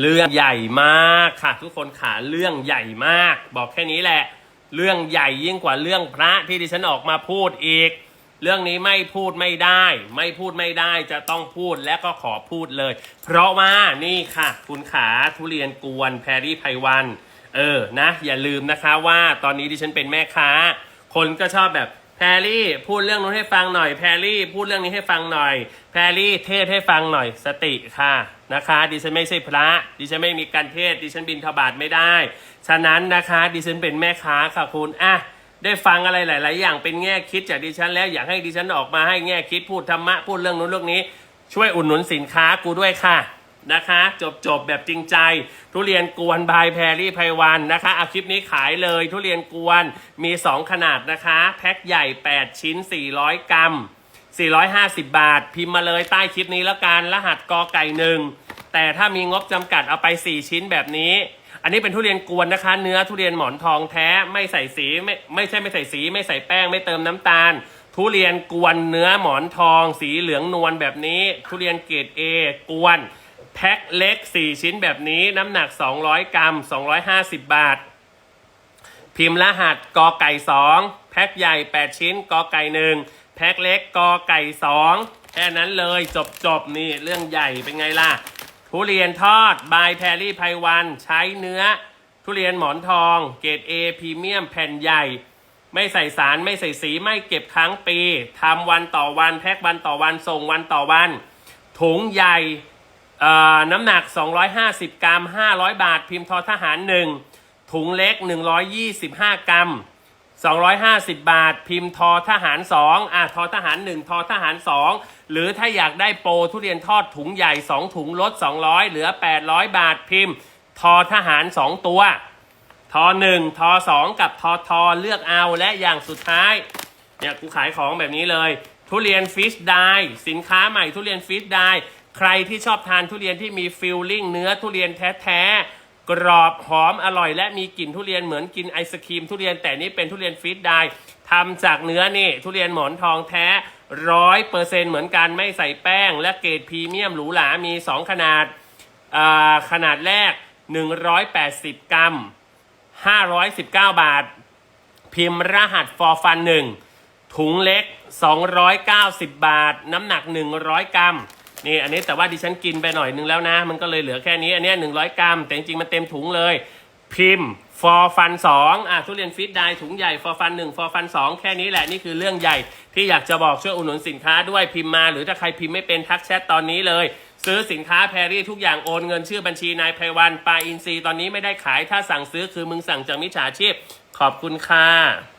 เรื่องใหญ่มากค่ะ ทุกคนขาเรื่องใหญ่มาก บอกแค่นี้แหละ เรื่องใหญ่ยิ่งกว่าเรื่องพระที่ดิฉันออกมาพูดอีก เรื่องนี้ไม่พูดไม่ได้ ไม่พูดไม่ได้จะต้องพูดและก็ขอพูดเลย เพราะว่านี่ค่ะ คุณขาทุเรียนกวนแพรรี่ไพวัน เออนะ อย่าลืมนะคะว่าตอนนี้ดิฉันเป็นแม่ค้า คนก็ชอบแบบ แพรรี่พูดเรื่องนู้นให้ฟังหน่อย แพรรี่พูดเรื่องนี้ให้ฟังหน่อย แพรรี่เทศให้ฟังหน่อย สติค่ะนะคะ ดิฉันไม่ใช่พระ ดิฉันไม่มีการเทศ ดิฉันบินทบาทไม่ได้ ฉะนั้นนะคะ ดิฉันเป็นแม่ค้าค่ะคุณอะได้ฟังอะไรหลาย ๆ อย่างเป็นแง่คิดจากดิฉันแล้วอยากให้ดิฉันออกมาให้แง่คิดพูดธรรมะพูดเรื่องนู้นเรื่องนี้ ช่วยอุดหนุนสินค้ากูด้วยค่ะ นะคะ จบจบแบบจริงใจ ทุเรียนกวนบายแพรรี่ไพวันนะคะอาคลิปนี้ขายเลยทุเรียนกวนมี 2 ขนาดนะคะ แพ็คใหญ่ 8 ชิ้น 400 กรัม 450 บาท พิมพ์มาเลยใต้คลิปนี้แล้วกันรหัสกอไก่หนึ่งแต่ถ้ามีงบจำกัดเอาไป 4 ชิ้นแบบนี้ อันนี้เป็นทุเรียนกวนนะคะ เนื้อทุเรียนหมอนทองแท้ไม่ใส่สีไม่ไม่ใช่ไม่ใส่สี ไม่ใส่แป้งไม่เติมน้ำตาลทุเรียนกวนเนื้อหมอนทอง สีเหลืองนวลแบบนี้ ทุเรียนเกรด A กวน พ็คเล็ก 4 ชิ้นแบบนี้น้ำหนัก 200 กรัม 250 บาท พิมพ์รหัสกอไก่ 2 แพ็คใหญ่ 8 ชิ้นกอไก่ 1 แพ็คเล็กกอไก่ 2 แค่นั้นเลยจบจบนี่เรื่องใหญ่เป็นไงล่ะ ทุเรียนทอดบายแพรรี่ไพวัน ใช้เนื้อ ทุเรียนหมอนทอง เกรด A พรีเมียมแผ่นใหญ่ ไม่ใส่สารไม่ใส่สีไม่เก็บค้างปีทำวันต่อวัน แพ็ควันต่อวันส่งวันต่อวัน ถุงใหญ่ น้ำหนัก 250 กรัม 500 บาท พิมพ์ทอทหาร 1 ถุงเล็ก 125 กรัม 250 บาท พิมพ์ทอทหาร 2อะทอทหาร 1 ทอทหาร 2 หรือถ้าอยากได้โปรทุเรียนทอดถุงใหญ่ 2 ถุงลด 200 เหลือ 800 บาท พิมพ์ ทอทหาร 2 ตัว ทอ 1 ทอ 2 กับทอทอเลือกเอาและอย่างสุดท้าย เนี่ยกูขายของแบบนี้เลย ทุเรียนฟิชได้สินค้าใหม่ทุเรียนฟิชได้ ใครที่ชอบทานทุเรียนที่มีฟิลลิ่งเนื้อทุเรียนแท้ๆ กรอบหอมอร่อย และมีกลิ่นทุเรียนเหมือนกินไอศครีมทุเรียนแต่นี่เป็นทุเรียนฟิชได้ทำจากเนื้อนี่ ทุเรียนหมอนทองแท้ร้อยเปอร์เซ็นเหมือนกันไม่ใส่แป้ง และเกรดพรีเมียมหรูหรา มี 2 ขนาดขนาดแรก 180 กรัม 519 บาท พิมพ์รหัส for fun 1ถุงเล็ก 290 บาท น้ำหนัก 100 กรัม นี่อันนี้แต่ว่าดิฉันกินไปหน่อยนึงแล้วนะ มันก็เลยเหลือแค่นี้อันนี้ย100กรัม แต่จริงๆมันเต็มถุงเลย พิมพ์ for fun 2อะทุเรียนฟิตได้ถุงใหญ่ for fun 1 for fun 2แค่นี้แหละนี่คือเรื่องใหญ่ ที่อยากจะบอกช่วยอุดหนุนสินค้าด้วยพิมพ์มา หรือถ้าใครพิมพ์ไม่เป็นทักแชทตอนนี้เลยซื้อสินค้าแพรรี่ทุกอย่างโอนเงินชื่อบัญชีนายไพวันปลาอินซีตอนนี้ไม่ได้ขายถ้าสั่งซื้อคือมึงสั่งจากมิจฉาชีพ ขอบคุณค่ะ